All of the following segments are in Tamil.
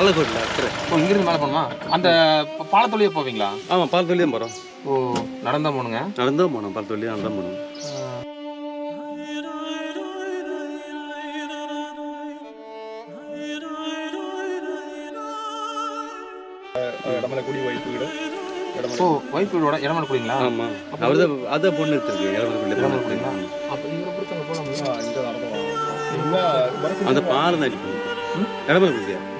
பாலக்கோட்டில் இருக்கிற ஓ இங்கிருந்து மேலே போகணுமா அந்த ப- பாலத்தொழியே போவீங்களா? ஆமாம் பாலத்தொழியே போகிறோம் ஓ நடந்தா போகணுங்க நடந்து தான் போனோம் பாலத்தொழியே நடந்து தான் போனோம் இடமலைக்குடி வைப்பு வீடு ஓ ஒய்ஃப் வீடோட இடமலை குடிங்களா? ஆமாம் அவர் தான் அதான் பொண்ணு அப்போ பிடிச்சவங்க போகலாம் அந்த பாலம் தான் இடமலை குடியா ஒன்றும் இல்லை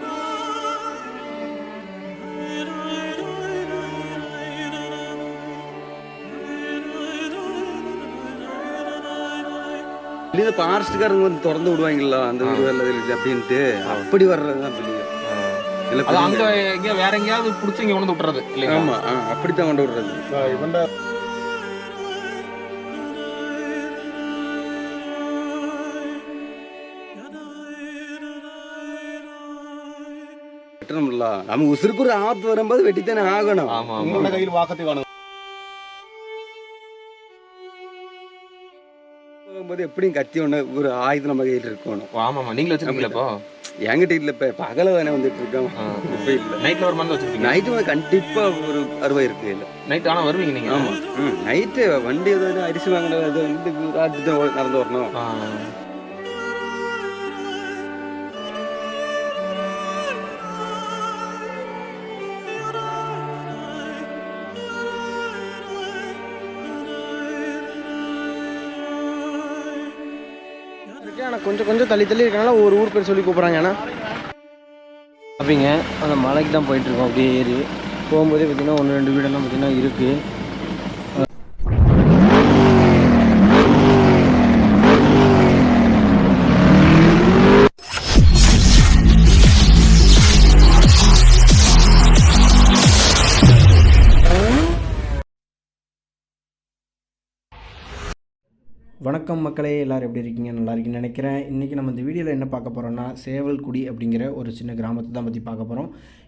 இது ஃபாரஸ்ட்காரங்க வந்து திறந்து விடுவாங்களா அந்த வீடு வரல அப்படின்ட்டு? அப்படி வர்றதுதான் தான் பில்லிங்க அங்க வேற எங்கேயாவது பிடிச்சி இங்க கொண்டு விட்டுறது அப்படித்தான் கொண்டு விடுறது. வெட்டணும்ல. நம்ம உசுருக்கு ஒரு ஆபத்து வரும்போது வெட்டித்தானே ஆகணும். உங்களோட கையில் வாக்கத்தை காணும். போது எப்படியும் கத்தி ஒன்று ஒரு ஆயுதம் நம்ம கையில் இருக்கணும். ஆமாம் நீங்களும் வச்சுருக்கீங்களப்போ என்கிட்ட இல்லை இப்போ. பகல தானே வந்துட்டு இருக்கோம். இப்போ இல்லை. நைட்டில் ஒரு மருந்து வச்சுருக்கீங்க நைட்டு கண்டிப்பாக ஒரு அறுவை இருக்கு இல்லை. நைட் ஆனால் வருவீங்க நீங்கள் ஆமாம் நைட்டு வண்டி எதாவது அரிசி வாங்கின இது வந்து நடந்து வரணும். கொஞ்சம் கொஞ்சம் தள்ளி தள்ளி இருக்கனால ஒரு ஊர் பேர் சொல்லி கூப்பிட்றாங்க ஏன்னா அப்படிங்க அந்த மலைக்கு தான் போயிட்டு இருக்கோம் அப்படியே ஏறி போகும்போதே பார்த்தீங்கன்னா ஒன்று ரெண்டு வீடெல்லாம் பார்த்தீங்கன்னா இருக்குது வணக்கம் மக்களே எல்லோரும் எப்படி இருக்கீங்க? நல்லா இருக்கீங்கன்னு நினைக்கிறேன். இன்றைக்கி நம்ம இந்த வீடியோவில் என்ன பார்க்க போகிறோம்னா சேவல்குடி அப்படிங்கிற ஒரு சின்ன கிராமத்தை தான் பற்றி பார்க்க போகிறோம்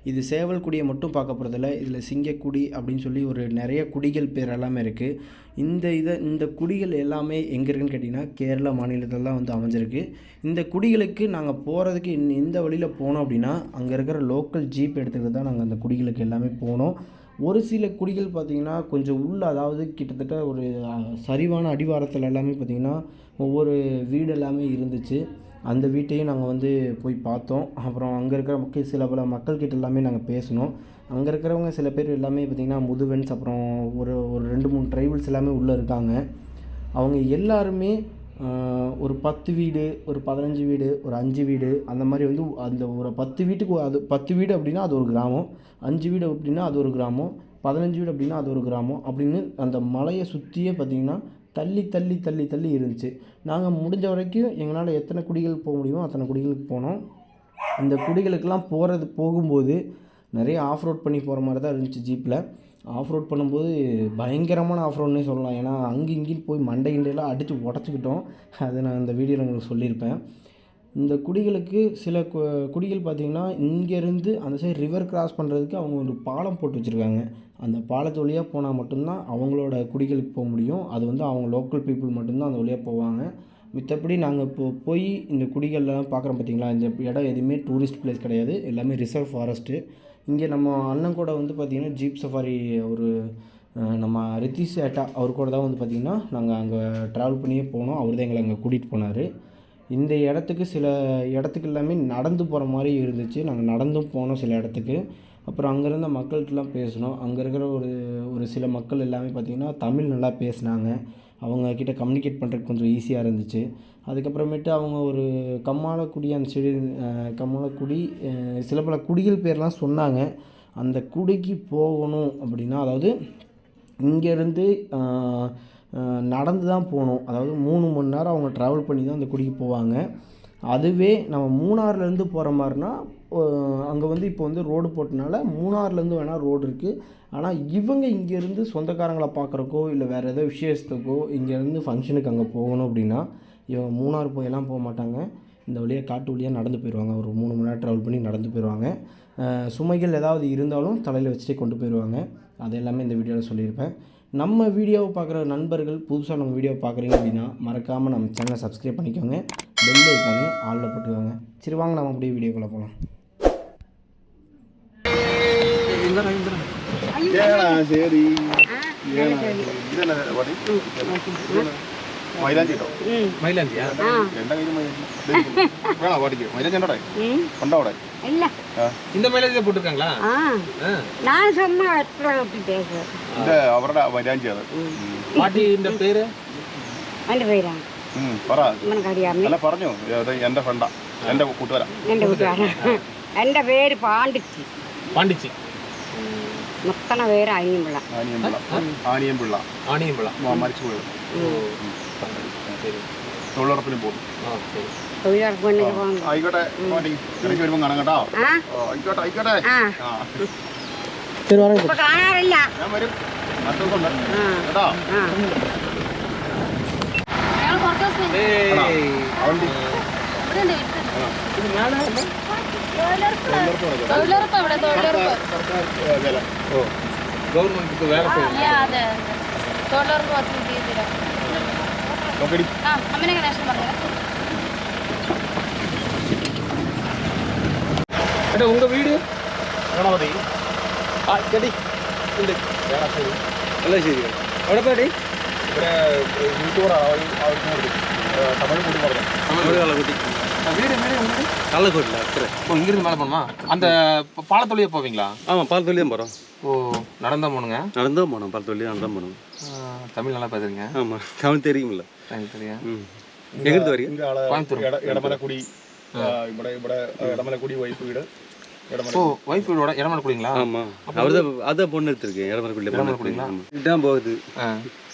இது சேவல்குடியை மட்டும் பார்க்க போகிறதில்ல இதில் சிங்கக்குடி அப்படின்னு சொல்லி ஒரு நிறைய குடிகள் பேர் எல்லாமே இருக்குது இந்த இதை இந்த குடிகள் எல்லாமே எங்கே இருக்குன்னு கேட்டிங்கன்னா கேரளா மாநிலத்தில் தான் வந்து அமைஞ்சிருக்கு. இந்த குடிகளுக்கு நாங்கள் போகிறதுக்கு இன் இந்த வழியில் போனோம் அப்படின்னா அங்கே இருக்கிற லோக்கல் ஜீப் எடுத்துக்கிட்டு தான் நாங்கள் அந்த குடிகளுக்கு எல்லாமே போனோம். ஒரு சில குடிகள் பார்த்திங்கன்னா கொஞ்சம் உள்ள அதாவது கிட்டத்தட்ட ஒரு சரிவான அடிவாரத்தில் எல்லாமே பார்த்திங்கன்னா ஒவ்வொரு வீடு எல்லாமே இருந்துச்சு. அந்த வீட்டையும் நாங்கள் வந்து போய் பார்த்தோம். அப்புறம் அங்கே இருக்கிற மக்கள் சில பல மக்கள்கிட்ட எல்லாமே நாங்கள் பேசினோம். அங்கே இருக்கிறவங்க சில பேர் எல்லாமே பார்த்திங்கன்னா முதுவென்ஸ் அப்புறம் ஒரு ஒரு ரெண்டு மூணு ட்ரைபிள்ஸ் எல்லாமே உள்ளே இருக்காங்க. அவங்க எல்லாருமே ஒரு பத்து வீடு ஒரு பதினஞ்சு வீடு ஒரு அஞ்சு வீடு அந்த மாதிரி வந்து அந்த ஒரு பத்து வீட்டுக்கு அது பத்து வீடு அப்படின்னா அது ஒரு கிராமம் அஞ்சு வீடு அப்படின்னா அது ஒரு கிராமம் பதினஞ்சு வீடு அப்படின்னா அது ஒரு கிராமம் அப்படின்னு அந்த மலையை சுற்றியே பார்த்திங்கன்னா தள்ளி தள்ளி தள்ளி தள்ளி இருந்துச்சு. நாங்கள் முடிஞ்ச வரைக்கும் எங்களால் எத்தனை குடிகள் போக முடியுமோ அத்தனை குடிகளுக்கு போனோம். அந்த குடிகளுக்கெல்லாம் போகிறது போகும்போது நிறைய ஆஃப் ரோட் பண்ணி போகிற மாதிரி தான் இருந்துச்சு ஜீப்பில் ஆஃப் ரோட் பண்ணும்போது பயங்கரமான ஆஃப் ரோட்னே சொல்லலாம். ஏன்னா அங்கே இங்கேயும் போய் மண்டை கிண்டையெல்லாம் அடித்து உடச்சிக்கிட்டோம். அதை நான் இந்த வீடியோவில் உங்களுக்கு சொல்லியிருப்பேன். இந்த குடிகளுக்கு சில கு- குடிகள் பார்த்திங்கன்னா இங்கேருந்து அந்த சைடு ரிவர் கிராஸ் பண்ணுறதுக்கு அவங்க ஒரு பாலம் போட்டு வச்சுருக்காங்க. அந்த பாலத்து வழியாக போனால் மட்டும்தான் அவங்களோட குடிகளுக்கு போக முடியும். அது வந்து அவங்க லோக்கல் பீப்புள் மட்டும்தான் அந்த வழியாக போவாங்க. மித்தபடி நாங்கள் இப்போ போய் இந்த குடிகள்லாம் பார்க்குறோம் பார்த்தீங்களா? இந்த இடம் எதுவுமே டூரிஸ்ட் பிளேஸ் கிடையாது. எல்லாமே ரிசர்வ் ஃபாரஸ்ட்டு இங்கே நம்ம அண்ணன் கூட வந்து பார்த்திங்கன்னா ஜீப் சஃபாரி ஒரு நம்ம ரித்திஷ் ஏட்டா அவர் கூட தான் வந்து பார்த்திங்கன்னா நாங்கள் அங்கே ட்ராவல் பண்ணியே போனோம். அவர் தான் எங்களை அங்கே கூட்டிகிட்டு போனார். இந்த இடத்துக்கு சில இடத்துக்கு எல்லாமே நடந்து போகிற மாதிரி இருந்துச்சு. நாங்கள் நடந்தும் போனோம் சில இடத்துக்கு. அப்புறம் அங்கே இருந்த மக்கள்கிட்டலாம் பேசினோம். அங்கே இருக்கிற ஒரு ஒரு சில மக்கள் எல்லாமே பார்த்திங்கன்னா தமிழ் நல்லா பேசினாங்க. அவங்கக்கிட்ட கம்யூனிகேட் பண்ணுறதுக்கு கொஞ்சம் ஈஸியாக இருந்துச்சு. அதுக்கப்புறமேட்டு அவங்க ஒரு கம்மாளக்குடி அந்த சைடு கம்மாளக்குடி சில பல குடிகள் பேர்லாம் சொன்னாங்க. அந்த குடிக்கு போகணும் அப்படின்னா அதாவது இங்கேருந்து நடந்து தான் போகணும். அதாவது மூணு மணி நேரம் அவங்க ட்ராவல் பண்ணி தான் அந்த குடிக்கு போவாங்க. அதுவே நம்ம மூணாறுலேருந்து போகிற மாதிரினா அங்கே வந்து இப்போ வந்து ரோடு போட்டனால மூணாறுலேருந்து வேணால் ரோடு இருக்குது ஆனால் இவங்க இங்கேருந்து சொந்தக்காரங்களை பார்க்குறக்கோ இல்லை வேறு ஏதோ விசேஷத்துக்கோ இங்கேருந்து ஃபங்க்ஷனுக்கு அங்கே போகணும் அப்படின்னா இவங்க மூணார் போயெல்லாம் போக மாட்டாங்க. இந்த வழியாக காட்டு வழியாக நடந்து போயிடுவாங்க ஒரு மூணு மணி நேரம் ட்ராவல் பண்ணி நடந்து போயிடுவாங்க சுமைகள் ஏதாவது இருந்தாலும் தலையில் வச்சுட்டே கொண்டு போயிடுவாங்க அது எல்லாமே இந்த வீடியோவில் சொல்லியிருப்பேன். நம்ம வீடியோவை பார்க்குற நண்பர்கள் புதுசாக நம்ம வீடியோ பார்க்குறீங்க அப்படின்னா மறக்காமல் நம்ம சேனலை சப்ஸ்கிரைப் பண்ணிக்கோங்க. பெல் ஐக்கானே ஆளில் போட்டுக்கோங்க. சரி வாங்க நம்ம அப்படியே வீடியோக்குள்ளே போகலாம் ஏடா சரி ஏடா சரி. ഇതെന്നാ പണി? മൈലാഞ്ചി കേട്ടോ மயிலாந்தியா എന്റെ കയ്യിൽ മൈലാഞ്ചി വേണോ പാട്ടിക്ക് മൈലാഞ്ചി ഉണ്ടോ ഉണ്ടോ അവിടെ இல்ல இந்த மயிலாந்தி தான் போட்டிருக்காங்களா ஆ ஆ. நான் சும்மா எடுத்துட்டு அப்படி பேசுவேன் ഇത് അവരുടെ മൈലാഞ്ചി അത് பாட்டி இந்த பேரு എൻ്റെ പേരാ ഉം, പറ നിനക്ക് അറിയാമേ അല്ല പറഞ്ഞു ഇത് എന്റെ ഫ്രണ്ടാ എന്റെ കൂട്ടുകാരാ എൻ്റെ വീട്ടുകാരാ എൻ്റെ പേര് പാണ്ടിച്ചി பாண்டிச்சி മക്കളെ പേര് ആനിയമ്പിള്ള ആനിയമ്പിള്ള ആനിയമ്പിള്ള ആനിയമ്പിള്ള മരിച്ചു പോയത് തൊഴിലുറപ്പിന് പോകും ആയിക്കോട്ടെ. ഇടയ്ക്ക് വരുമ്പോൾ കാണാം കേട്ടോ. ആയിക്കോട്ടെ ആയിക്കോട്ടെ. കാണാറില്ല. ഞാൻ വരും. കേട്ടോ. അവൻ അവണ്ടി തൊഴിലുറപ്പ് അവിടെ തൊഴിലുറപ്പ് സർക്കാർ ഏ, വേല ஓ கவர்மெண்ட்டுக்கு வேலை போய் ആ അതെ തൊഴിലുറപ്പ് പദ്ധതി ചെയ്തിരാ നോക്കടി ആ അമ്മനെ ഗണേശൻ പറഞ്ഞത് அட உங்க வீடு ഗണപതി ஆ சரி ഉണ്ട് വേളാശ്ശേരി നല്ല ശരി അവിടെ പോയി ഇവിടെ യൂട്യൂബർ ആവശ്യം തമിഴ് കൂടി പറഞ്ഞു கள்ளக்குட்டி வீடு வீடு உங்க வீடு கள்ளக்குட்டில் அக்கறை ஓ இங்கிருந்து மேலே போகணுமா அந்த ப- பாலத்தொழியே போவீங்களா ஆமாம் பாலத்தொல்லி தான் போகிறோம் ஓ நடந்தா போகணுங்க நடந்தான் போனோம் பாலத்தொல்லி நடந்தான் போனோம் ஆ, தமிழ் நல்லா பேசுறீங்க ஆமாம் தமிழ் தெரியுமில்ல எனக்கு தெரியும் ம் எங்கிருந்து வரீங்க ഇന്റെ ആള് കോയമ്പത്തൂർ. ഇട- ഇടമലക്കുടി ആ, ഇവിടെ ഇവിടെ ഇടമലക്കുടി വൈഫ് വീട് ഇടമല ஓ ஒய்ஃப் வீடோட இடமலை குடிங்களா ஆமாம் அவர் தான் அதான் பொண்ணு எடுத்திருக்கேன் இடமரக்குள்ளே இடமரக்குடிங்களா? இதுதான் போகுது ஆ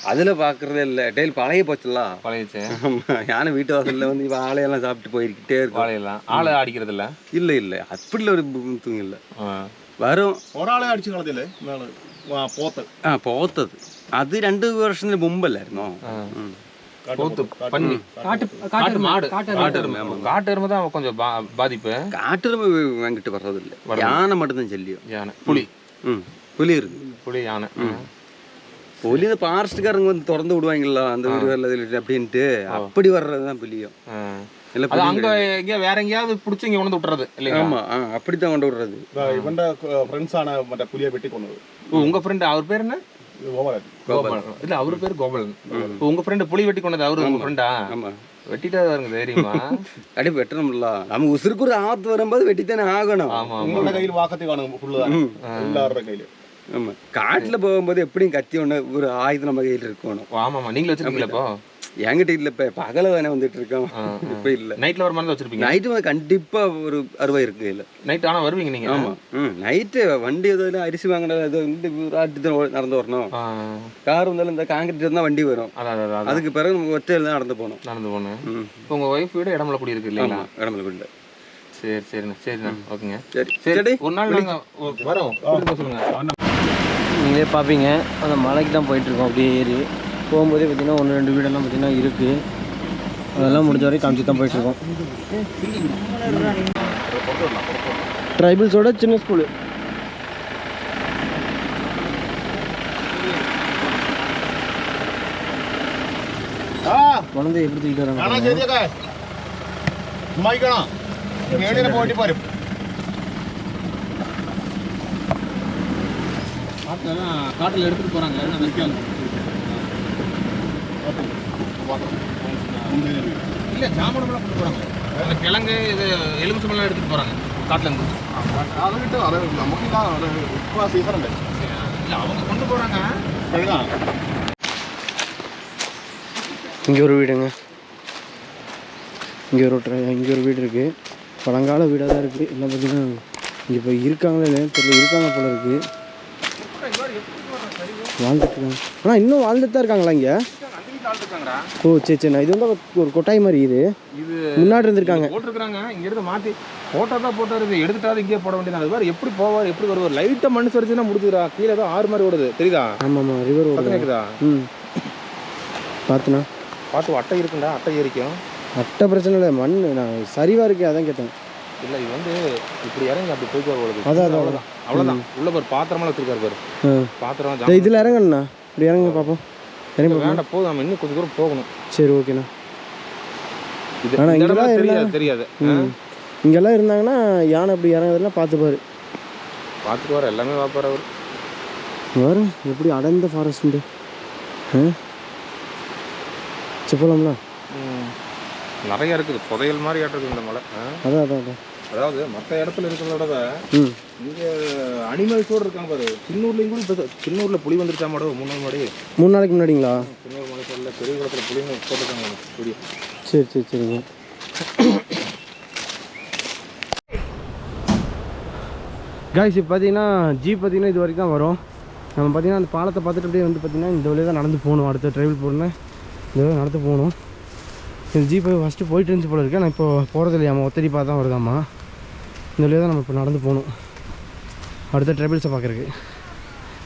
அதில் பார்க்குறதே இல்லை டெய்லி பழைய போச்சுல பழையச்சு ஆமாம் யானை வீட்டு வாசலில் வந்து இப்போ ஆளையெல்லாம் சாப்பிட்டு போய்கிட்டே இருக்கும் வாழையெல்லாம் ஆளை அடிக்கிறது இல்ல இல்லை இல்லை அப்படில ஒரு தூங்க இல்லை ஆ. വരും ഒരാളെ അടിച്ചു കളഞ്ഞില്ലേ ഇന്നാള് ആ, പോത്ത് ആ പോത്തത് അത് രണ്ട് വർഷത്തിന് മുമ്പല്ലായിരുന്നോ ஆ. ഉം. போத்து பண்ணி. காட்டு காட்டு மாடு. காட்டெருமை காட்டெருமை தான் கொஞ்சம் பாதிப்பு. காட்டெருமை என்கிட்ட வர்றதில்ல. யானை மட்டும்தான் செல்லியும். யானை. புலி. புலி இருக்கு. புலி யானை. புலி இந்த ஃபாரஸ்ட்டுக்காரங்க வந்து திறந்து விடுவாங்களா? அந்த வீடு வரல அப்படின்ட்டு அப்படி வர்றதுதான் புலியும். இல்ல அங்க எங்க வேற எங்கயாவது பிடிச்சி இங்க கொண்டு விட்டுறது இல்லையா ஆமா அப்படித்தான் கொண்டு விடுறது. இவன்ட மற்ற புலியை வெட்டி கொண்டு உங்க ஃப்ரெண்ட் அவர் பேர் என்ன? கோபாலன். இல்ல அவரு பேரு கோபாலன். உங்க ஃப்ரெண்டு புலி வெட்டி கொண்டது அவரு உங்க ஃப்ரெண்டா வெட்டிட்டா வருங்க தைரியமா. அடி வெட்டணும்ல. நம்ம உசுருக்கு ஒரு ஆபத்து வரும்போது வெட்டித்தானே ஆகணும். உங்களோட கையில் வாக்கத்தை காணும் எல்லாரோட கையில ஆமா. காட்டுல போகும்போது எப்படியும் கத்தி ஒண்ணு ஒரு ஆயுதம் நம்ம கையில் இருக்கணும். ஆமா ஆமா நீங்களும் வச்சிருக்கீங்களா இப்போ? என்கிட்ட இல்ல இப்ப பகல தானே வந்துட்டு இருக்கோம் இப்ப இல்ல. நைட்ல வர மாதிரி வச்சிருப்பீங்க? நைட்டு வந்து கண்டிப்பா ஒரு அறுவை இருக்கு கையில நைட் ஆனா வருவீங்க நீங்க? ஆமா. ம் நைட்டு வண்டி எதுவும் அரிசி வாங்கினது அது வந்து ராட்டு தான் நடந்து வரணும். ஆ, கார் வந்தாலும் இந்த காங்கிரீட் இருந்தா வண்டி வரும். அதுக்கு பிறகு நம்ம ஒத்தையில தான் நடந்து போகணும். நடந்து போனேன் ம். இப்போ உங்க ஒய்ஃப் வீடு இடமல குடி இருக்கு இல்லைங்களா? ஆமா இடமல கொண்டு சரி சரிண்ணா சரிண்ணா. ஓகேங்க. சரி. சரி ஒரு நாள் நாங்க ஓ, வரோம். கூட்டிட்டு போக சொல்லுங்க. நீங்களே பார்ப்பீங்க அந்த மலைக்கு தான் போயிட்டுருக்கோம் அப்படியே ஏறி. போகும்போதே பார்த்திங்கன்னா ஒன்று ரெண்டு வீடெல்லாம் பார்த்திங்கன்னா இருக்குது அதெல்லாம் முடிஞ்ச வரைக்கும் காமிச்சு தான் போயிட்டுருக்கோம். ட்ரைபிள்ஸோட சின்ன ஸ்கூலு குழந்தை எப்படி தூக்கிட்டு காட்டில் எடுத்துகிட்டு போகிறாங்க இல்லை கிழங்கு இது எலுமிச்சமெல்லாம் எடுத்துகிட்டு போகிறாங்க காட்டிலேருந்து அதுக்கிட்ட அதை நமக்கு தான் அதை சீசன் இல்லை. அவங்க கொண்டு போகிறாங்க இங்கே ஒரு வீடுங்க. இங்கே ஒரு இங்கே ஒரு வீடு இருக்குது பழங்கால வீடாக தான் இருக்குது எல்லாம் பார்த்தீங்கன்னா இங்கே இப்போ இருக்காங்களே இல்லையா தெரியல. இருக்காங்க போல இருக்குது வாழ்ந்துட்டு இருக்காங்க. ஆனால் இன்னும் வாழ்ந்துட்டு தான் இருக்காங்களா இங்கே? ஓ சரி சரிண்ணா இது வந்து ஒரு கொட்டாய் மாதிரி இது. இது முன்னாடி இருந்திருக்காங்க. போட்டிருக்காங்க இங்க இருந்து மாத்தி போட்டோ தான் போட்டாரு இது எடுத்துட்டாவது இங்கேயே போட வேண்டியது அது மாதிரி எப்படி போவார் எப்படி வருவார்? லைட்டா மண் சரிச்சுன்னா முடிஞ்சுடா கீழே தான் ஆறு மாதிரி ஓடுது தெரியுதா? ஆமாம் ஆமாம் ரிவர் ஓடுது கேக்குதா? ம். பார்த்துண்ணா பார்த்து அட்டை இருக்குண்டா அட்டை ஏறிக்கும் அட்டை பிரச்சனை இல்லை மண் நான் சரிவாக இருக்கு அதான் கேட்டேன். இல்ல இது வந்து இப்படி இறங்கி அப்படி போய்க்கு வருது அதான், அதான், அவ்வளவுதான் அவ்வளவுதான். உள்ள பாரு பாத்திரமெல்லாம் வச்சிருக்காரு பாரு. பாத்திரம். இதில் இறங்கண்ணா இப்படி இறங்க பார்ப்போம் பார்ப்போம் வேண்டாம் போதும். நம்ம இன்னும் கொஞ்சம் தூரம் போகணும். சரி ஓகேண்ணா. இது ஆனா இந்த இங்கெல்லாம் இடம்லாம் இருந்தா- தெரியாது இங்கெல்லாம் இருந்தாங்கன்னா யானை அப்படி இறங்குறதெல்லாம் பார்த்துப்பாரு. பார்த்துட்டு வர எல்லாமே பார்ப்பாரு அவர். வரும் எப்படி அடர்ந்த ஃபாரஸ்ட்டு ஆ? சரி போகலாம்ல நிறைய இருக்குது. புதையல் மாதிரி இருக்குது இந்த மலை? அதான் அதான் அதான். அதாவது மற்ற இடத்துல இருக்கிறத விட ம். இங்க அனிமல்ஸோடு இருக்காங்க பாரு. சின்னூர்லையும் கூட இப்போ சின்னூர்ல புலி வந்துருச்சா மாடோ மூணு நாள் மாடி மூணு நாளைக்கு முன்னாடிங்களா? சின்னூர் மலை சொல்ல பெரிய குளத்துல புலிங்க போட்டுருக்காங்க புலி. சரி சரி சரிங்க காய்ஸ் இப்போ பார்த்தீங்கன்னா ஜீப் பார்த்தீங்கன்னா இது வரைக்கும் தான் வரும். நம்ம பார்த்தீங்கன்னா அந்த பாலத்தை பார்த்துட்டு அப்படியே வந்து பார்த்தீங்கன்னா இந்த வழியாக தான் நடந்து போகணும். அடுத்த ட்ரைவல் போகணுன்னா இந்த வழியாக நடந்து போகணும். இந்த ஜீப்பு ஃபஸ்ட்டு போயிட்டு இருந்துச்சு போல இருக்கு. ஆனால் இப்போ போகிறது இல்லையாம்மா ஒத்தடிப்பாக தான் வருதாம்மா. இந்த வழியாக தான் நம்ம இப்போ நடந்து போகணும். அடுத்த ட்ரைபிள்ஸை பார்க்குறக்கு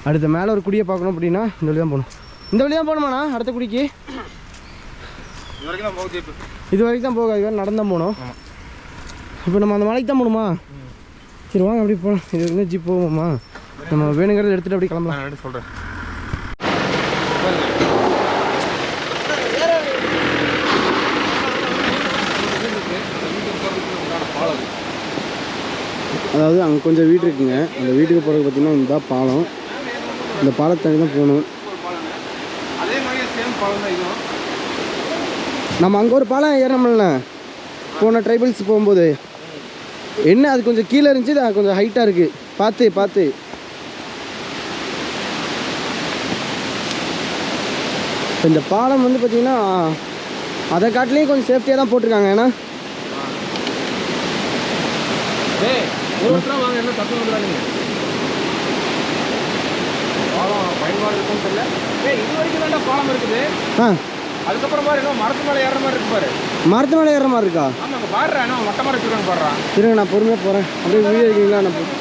அடுத்த மேலே ஒரு குடியை பார்க்கணும் அப்படின்னா இந்த வழி தான் போகணும். இந்த வழி தான் போகணுமாண்ணா அடுத்த குடிக்கு? இது வரைக்கும் தான் போகுது வேறு நடந்து தான் போகணும். இப்போ நம்ம அந்த மலைக்கு தான் போகணுமா? சரி வாங்க அப்படி போகலாம். இது வரைக்கும் ஜீப் போவோமா? நம்ம வேணுங்கிறத எடுத்துகிட்டு அப்படி கிளம்பலாம். சொல்கிறேன் அதாவது அங்கே கொஞ்சம் வீடு இருக்குங்க. அந்த வீட்டுக்கு போகிறது பார்த்தீங்கன்னா இந்த பாலம். இந்த பாலத்தாண்டி தான் போகணும். நம்ம அங்கே ஒரு பாலம் ஏறணும்ல. போன ட்ரைபல்ஸ் போகும்போது. என்ன அது கொஞ்சம் கீழே இருந்துச்சு அது கொஞ்சம் ஹைட்டாக இருக்குது பார்த்து பார்த்து இந்த பாலம் வந்து பார்த்தீங்கன்னா அதை காட்டிலையும் கொஞ்சம் சேஃப்டியாக தான் போட்டிருக்காங்க. ஏன்னா வருஷம் வாங்க என்ன தப்பு வந்துடாதீங்க பாலம் பயன்பாடு இருக்குன்னு தெரியல. ஏய் இது வரைக்கும் தான்டா பாலம் இருக்குது. அதுக்கப்புறம் பாரு இன்னும் மரத்து மேலே ஏறுற மாதிரி இருக்கு பாரு. மரத்து மேலே ஏறுற மாதிரி இருக்கா? ஆமா அங்கே பாடுறா என்ன மொட்டை மரம் வச்சுருக்காங்க பாடுறான் இருங்க நான் பொறுமையாக போகிறேன் அப்படியே வீடியோ இருக்கீங்களா நான் போ-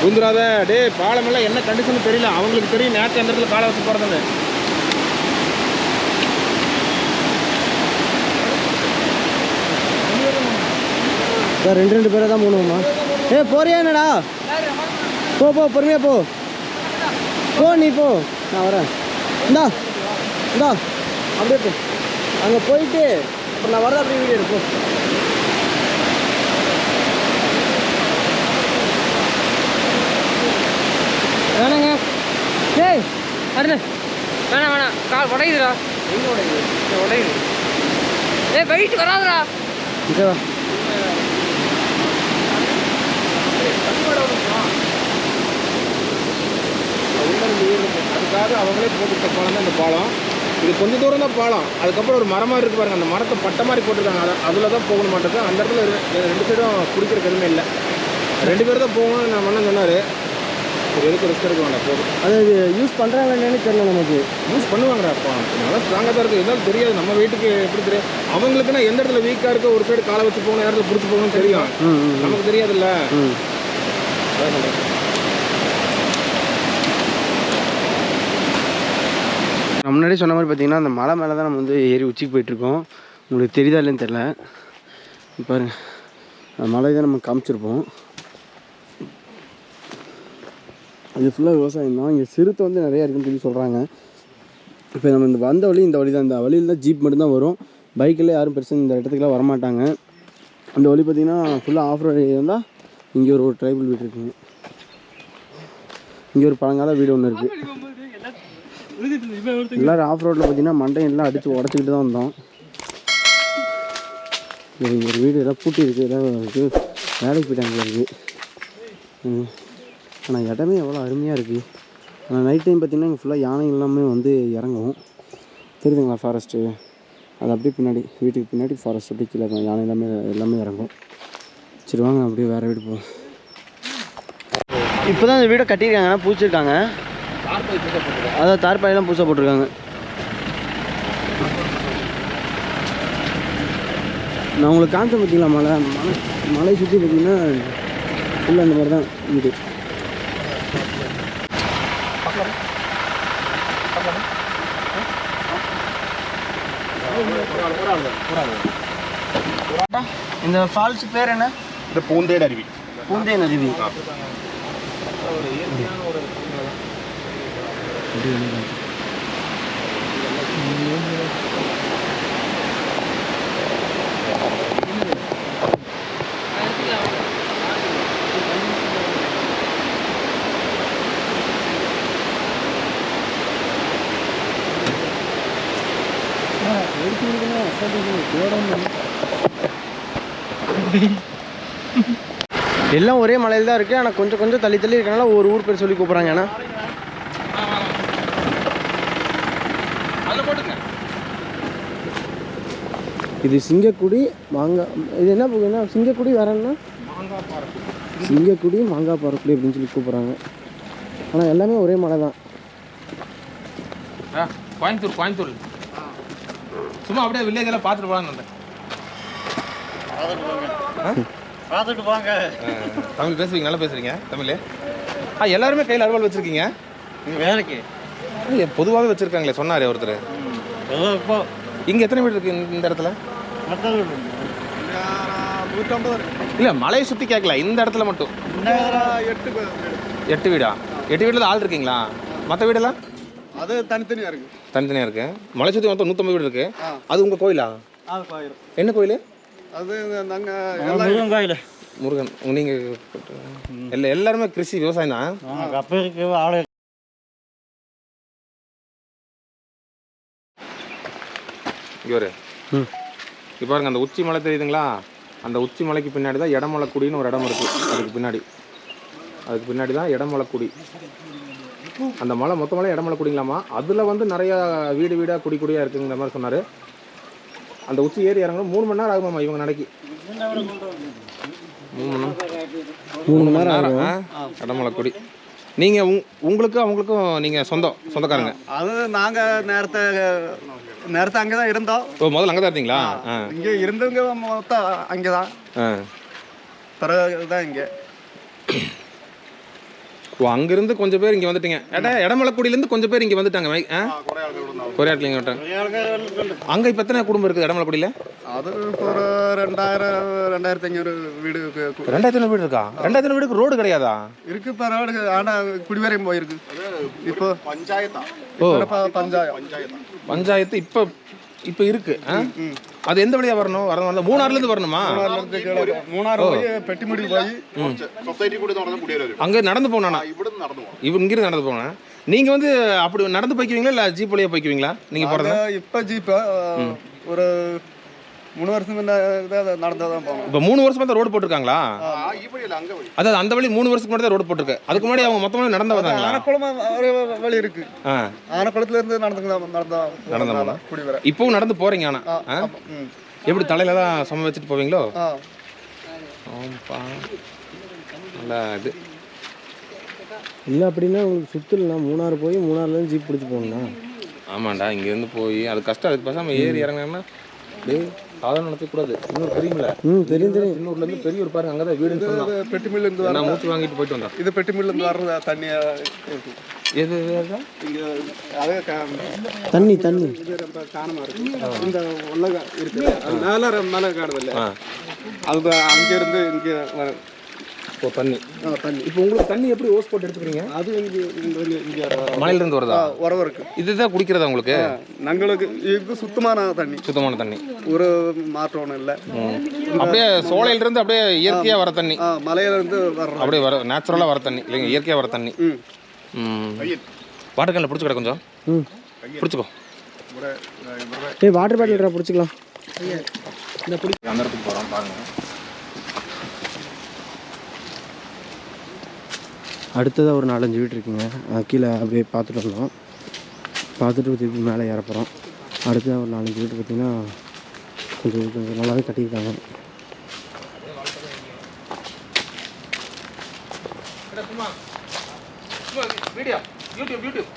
பூந்துராத டேய் பாலம் எல்லாம் என்ன கண்டிஷன் தெரியல. அவங்களுக்கு தெரியும் நேற்று அந்த இடத்துல காலை வச்சு போகிறதுன்னு ரெண்டு ரெண்டு பேரை தான் போகணுமா ஏ போறியா என்னடா? போ போ பொறுமையாக போ. போ நீ போ. நான் வரேன். இந்தா இந்தா. அப்படியே போ. அங்கே போயிட்டு அப்புறம் நான் வரத அப்படியே வீடியோ எடுப்போம் வேணாங்க. ஏய் அருண் வேணாம் வேணாம். கால் உடையுதுடா. எங்கே உடையுது? உடையுது. ஏய் வெயிட் வராதுடா. இங்கே அதுக்காக அவங்களே போட்டுக்கிட்ட பாலம். தான் இந்த பாலம் இது கொஞ்சம் தூரம் தான் பாலம். அதுக்கப்புறம் ஒரு மரமாக இருக்கு பாருங்க. அந்த மரத்தை பட்டை மாதிரி போட்டிருக்காங்க. அதை அதில் தான் போகணும் மாட்டேது அந்த இடத்துல ரெண்டு சைடும் குடிக்கிற எதுவுமே இல்லை. ரெண்டு பேர் தான் போகணும்னு நம்ம அண்ணன் சொன்னார்? சரி எதுக்கு ரிஸ்க் எடுக்க வேண்டாம். போதும். அது யூஸ் பண்ணுறாங்கன்னு தெரியல நமக்கு. யூஸ் பண்ணுவாங்கடா அப்பா. நல்லா ஸ்ட்ராங்காக தான் இருக்குது இருந்தாலும் தெரியாது. நம்ம வீட்டுக்கு எப்படி தெரியும் அவங்களுக்குன்னா எந்த இடத்துல வீக்காக இருக்கோ ஒரு சைடு காலை வச்சு போகணும் இடத்துல பிடிச்சி போகணும்னு தெரியும். நமக்கு தெரியாதுல்ல ம் அதான் சொல்கிறேன் நான் முன்னாடி சொன்ன மாதிரி பார்த்தீங்கன்னா அந்த மலை மேலே தான் நம்ம வந்து ஏறி உச்சிக்கு போயிட்டுருக்கோம். உங்களுக்கு தெரியுதா இல்லைன்னு தெரில இப்போ பாருங்க. அந்த மலை தான் நம்ம காமிச்சிருப்போம். இது ஃபுல்லாக விவசாயம் தான். இங்கே சிறுத்தை வந்து நிறையா இருக்குன்னு சொல்லி சொல்கிறாங்க இப்போ நம்ம இந்த வந்த வழி இந்த வழி தான். இந்த வழியில் தான் ஜீப் மட்டும்தான் வரும். பைக்கில் யாரும் பெருசாக இந்த இடத்துக்குலாம் வரமாட்டாங்க. அந்த வழி பார்த்தீங்கன்னா ஃபுல்லாக ஆஃப் ரோடு இருந்தால் இங்கே ஒரு ஒரு ட்ரைபிள் வீடு இருக்குங்க இங்கே ஒரு பழங்கால வீடு ஒன்று இருக்குது எல்லாரும் ஆஃப் ரோட்டில் பார்த்தீங்கன்னா மண்டையம் எல்லாம் அடித்து உடச்சிக்கிட்டு தான் வந்தோம். இங்கே ஒரு வீடு எல்லாம் பூட்டி இருக்குது எல்லாம் வேலைக்கு போயிட்டாங்க இருக்குது ஆனால் இடமே எவ்வளோ அருமையாக இருக்குது ஆனால் நைட் டைம் பார்த்திங்கன்னா இங்கே ஃபுல்லாக யானை எல்லாமே வந்து இறங்கும். தெரியுதுங்களா ஃபாரஸ்ட்டு அது அப்படியே பின்னாடி வீட்டுக்கு பின்னாடி ஃபாரஸ்ட் அப்படியே கீழே இருக்கும். யானை எல்லாமே எல்லாமே இறங்கும். சரி வாங்க அப்படியே வேறு வீடு போவோம் இப்போ தான் இந்த வீடை கட்டியிருக்காங்க ஆனால் பூச்சிருக்காங்க அதான் தார்பாயெல்லாம் பூசா போட்டிருக்காங்க. நான் உங்களுக்கு காமிச்சேன் பார்த்தீங்களா மலை மலை மலை சுற்றி பார்த்தீங்கன்னா ஃபுல்லாக அந்த மாதிரி தான் வீடு. இந்த ஃபால்ஸ் பேர் என்ன? ഇത് പൂന്തേനരുവി പൂന്തേനരുവി എടുത്തിരിക്കുന്ന കേടൊന്നും எல்லாம் ஒரே மலையில் தான் இருக்குது ஆனால் கொஞ்சம் கொஞ்சம் தள்ளி தள்ளி இருக்கனால ஒரு ஊர் பேர் சொல்லி கூப்பிட்றாங்க ஏன்னா. இது சிங்கக்குடி மாங்காய் இது என்ன என்ன? சிங்கக்குடி வேற என்ன? சிங்கக்குடி மாங்காய் பாறைக்குடி அப்படின்னு சொல்லி கூப்பிட்றாங்க. ஆனால் எல்லாமே ஒரே மலை தான். கோயம்புத்தூர் கோயம்புத்தூர். சும்மா அப்படியே வில்லேஜ் எல்லாம் பார்த்துட்டு போலான்னு வந்தேன். பார்த்துட்டு வாங்க தமிழ் பேசுவீங்க நல்லா பேசுறீங்க தமிழ். ஆ எல்லாருமே கையில் அறுவாள் வச்சிருக்கீங்க? வேலைக்கு பொதுவாகவே வச்சிருக்காங்களே சொன்னாரே ஒருத்தர். இப்போ இங்க எத்தனை வீடு இருக்கு இந்த- இந்த இடத்துல நூற்றம்பது இல்ல மலையை சுத்தி கேட்கல இந்த இடத்துல மட்டும். எட்டு எட்டு வீடா? எட்டு வீட்டுல ஆள் இருக்கீங்களா? மற்ற வீடெல்லாம்? அது தனித்தனியாக இருக்கு. தனித்தனியா இருக்கு. மலை சுத்தி மொத்தம் நூற்றம்பது வீடு இருக்கு. அது உங்க கோயிலா? அது கோயில். என்ன கோயில்? அது நாங்கள் கோயில். முருகன் நீங்க எல்லா எல்லாருமே கிருஷி விவசாயம் தான். அப்போ இருக்கு ஆளு இங்க ஒரு ம். இப்போ பாருங்க அந்த உச்சி மலை தெரியுதுங்களா? அந்த உச்சி மலைக்கு பின்னாடி தான் இடமலைக்குடின்னு ஒரு இடம் இருக்கு. அதுக்கு பின்னாடி. அதுக்கு பின்னாடி தான் இடமலைக்குடி அந்த மலை மொத்த மலை இடமலைக்குடிங்களாமா அதில் வந்து நிறைய வீடு வீடாக குடி குடியாக இருக்குங்கிற மாதிரி சொன்னார். அந்த உச்சி ஏறி இறங்கணும். மூணு மணி நேரம் ஆகுமாம்மா இவங்க நடைக்கு? மூணு மணி நேரம். மூணு இடமலைக்குடி நீங்கள் உங் உங்களுக்கு அவங்களுக்கும் நீங்கள் சொந்தம் சொந்தக்காரங்க. அது நாங்கள் நேரத்தை நேரத்தை அங்கே தான் இருந்தோம். ஓ முதல்ல அங்கே தான் இருந்தீங்களா? ஆ. இங்கே இருந்தவங்க மொத்தம் அங்கே தான் ஆ. பிறகு தான் இங்கே. ஓ அங்கிருந்து கொஞ்சம் பேர் இங்கே வந்துட்டீங்க. ஏடா இடமலைக்குடியிலேருந்து கொஞ்சம் பேர் இங்கே வந்துட்டாங்க வை- ஆ? கொரியாட்டில் இங்கே வந்துட்டாங்க. அங்கே இப்போ எத்தனை குடும்பம் இருக்குது இடமலைக்குடியில் அது இப்போ ஒரு ரெண்டாயிரம் ரெண்டாயிரத்தி ஐநூறு வீடு ரெண்டாயிரத்தி வீடு இருக்கா? ரெண்டாயிரத்தி வீடுக்கு ரோடு கிடையாதா? இருக்கு இப்போ ரோடு ஆனால் குடிவரையும் போயிருக்கு. இப்போ பஞ்சாயத்தா? ஓ. பஞ்சாயத்து. பஞ்சாயத்து இப்போ இப்போ இருக்கு அது எந்த வழியா வரணும்? வரணும்? வரணும் மூணாறுல இருந்து வரணுமா மூணார் போய் பெட்டிமுடி போய் சொசைட்டி கூட நடந்து முடியாது அங்க நடந்து போனா இவ்வளவு நடந்து இவ இங்க நடந்து போனா நீங்க வந்து அப்படி நடந்து போய்க்குவீங்களா இல்ல ஜீப் வழியா போய்க்குவீங்களா? நீங்க போறது? இப்ப ஜீப் ஒரு மூணு வருஷம் நடந்தா தான் போகணும். இப்போ மூணு வருஷமா தான் ரோடு போட்டிருக்காங்களா? அதாவது அந்த வழி மூணு வருஷத்துக்கு முன்னாடி ரோடு போட்டிருக்கு. அதுக்கு முன்னாடி அவங்க மொத்தமாக நடந்து வந்தாங்க ஆனக்குளமா ஒரு வழி இருக்கு. ஆனக்குளத்துல இருந்து நடந்து நடந்தா நடந்தா குடிவர இப்பவும் நடந்து போறீங்க ஆனா? எப்படி தலையில தான் சம வச்சுட்டு போவீங்களோ? ஆமாப்பா நல்லா இது. இல்லை அப்படின்னா உங்களுக்கு சுற்றுலாம் மூணாறு போய் மூணாறுலேருந்து ஜீப் பிடிச்சி போகணுண்ணா. ஆமாண்டா இங்கேருந்து போய் அது கஷ்டம் அதுக்கு பேசாமல் ஏறி இறங்கினா அப்படியே சாதாரண நடத்தக்கூடாது இன்னொரு தெரியுமில்ல ம் தெரியும் தெரியும். இன்னொருலேருந்து பெரிய ஒரு பாருங்க அங்கே தான் வீடுன்னு சொன்னான். பெட்டி மில்ல இருந்து நான் மூச்சு வாங்கிட்டு போயிட்டு வந்தேன். இது பெட்டி மில்ல இருந்து வர்ற தண்ணியா எது எது இங்கே அதே தண்ணி தண்ணி. இது ரொம்ப காணமாக இருக்கு. இந்த உலகம் இருக்குது அது மேலே மேலே காடுதில்ல அது அங்கேருந்து இங்கே ஓ தண்ணி. ஆ, தண்ணி. இப்போ உங்களுக்கு தண்ணி எப்படி ஓஸ் போட்டு எடுத்துக்கிறீங்க? அது இங்க வர- மலையிலேருந்து வருதா? உறவு இருக்கு. இதுதான் குடிக்கிறதா உங்களுக்கு? நங்களுக்கு இது சுத்தமான தண்ணி. சுத்தமான தண்ணி. ஒரு மாற்றம் ஒன்றும் இல்லை. அப்படியே சோலையில இருந்து அப்படியே இயற்கையா வர தண்ணி. ஆ மலையில இருந்து வர்றோம் அப்படியே வர நேச்சுரலா வர தண்ணி. இல்லைங்க இயற்கையா வர தண்ணி. ம். ம். வாட்டர் பிடிச்சி கிட கொஞ்சம். ம். பிடிச்சிக்கோ. ஏய் வாட்டர் பாட்டில் பிடிச்சிக்கலாம். அந்த இடத்துக்கு போகிறோம் பாருங்க. அடுத்ததாக ஒரு நாலஞ்சு வீடு இருக்குங்க. கீழே அப்படியே பார்த்துட்டு வந்தோம். பார்த்துட்டு திருப்பி மேலே ஏற போகிறோம் அடுத்ததாக ஒரு நாலஞ்சு வீடு பார்த்திங்கன்னா கொஞ்சம் கொஞ்சம் நல்லாவே கட்டியிருக்காங்க. வீடியோ. YouTube YouTube.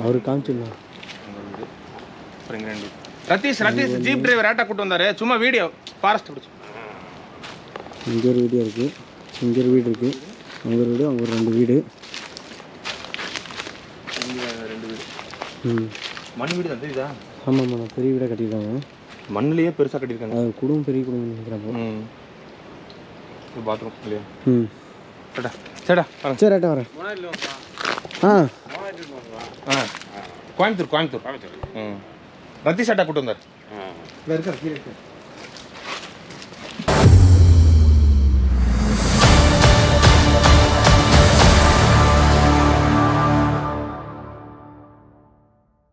அவரு வீடு. ரத்தீஷ் ரத்தீஷ் ஜீப் டிரைவர் ஆட்டா கூட்டு வந்தாரு. சும்மா வீடியோ. ஃபாரஸ்ட் பிடிச்சி. இங்கே ஒரு வீடியோ இருக்குது இங்கே ஒரு வீடு இருக்குது அங்கே ஒரு வீடு அங்கே ஒரு ரெண்டு வீடு. ரெண்டு வீடு. ம். மண் வீடு தான் தெரியுதா? ஆமாம் ஆமாம் பெரிய வீடாக கட்டியிருக்காங்க. மண்ணிலேயே பெருசாக கட்டியிருக்காங்க. அது குடும்பம் பெரிய குடும்பம் நினைக்கிறப்போ ம். பாத்ரூம் இல்லையா? ம். சரிடா சரிடா வாங்க. சரி ரைட்டா வரேன். ஆ. ஆ. கோயம்புத்தூர் கோயம்புத்தூர். ம். ரத்தீஷ் ஆட்டா கூட்டு வந்தார். இருக்கார்.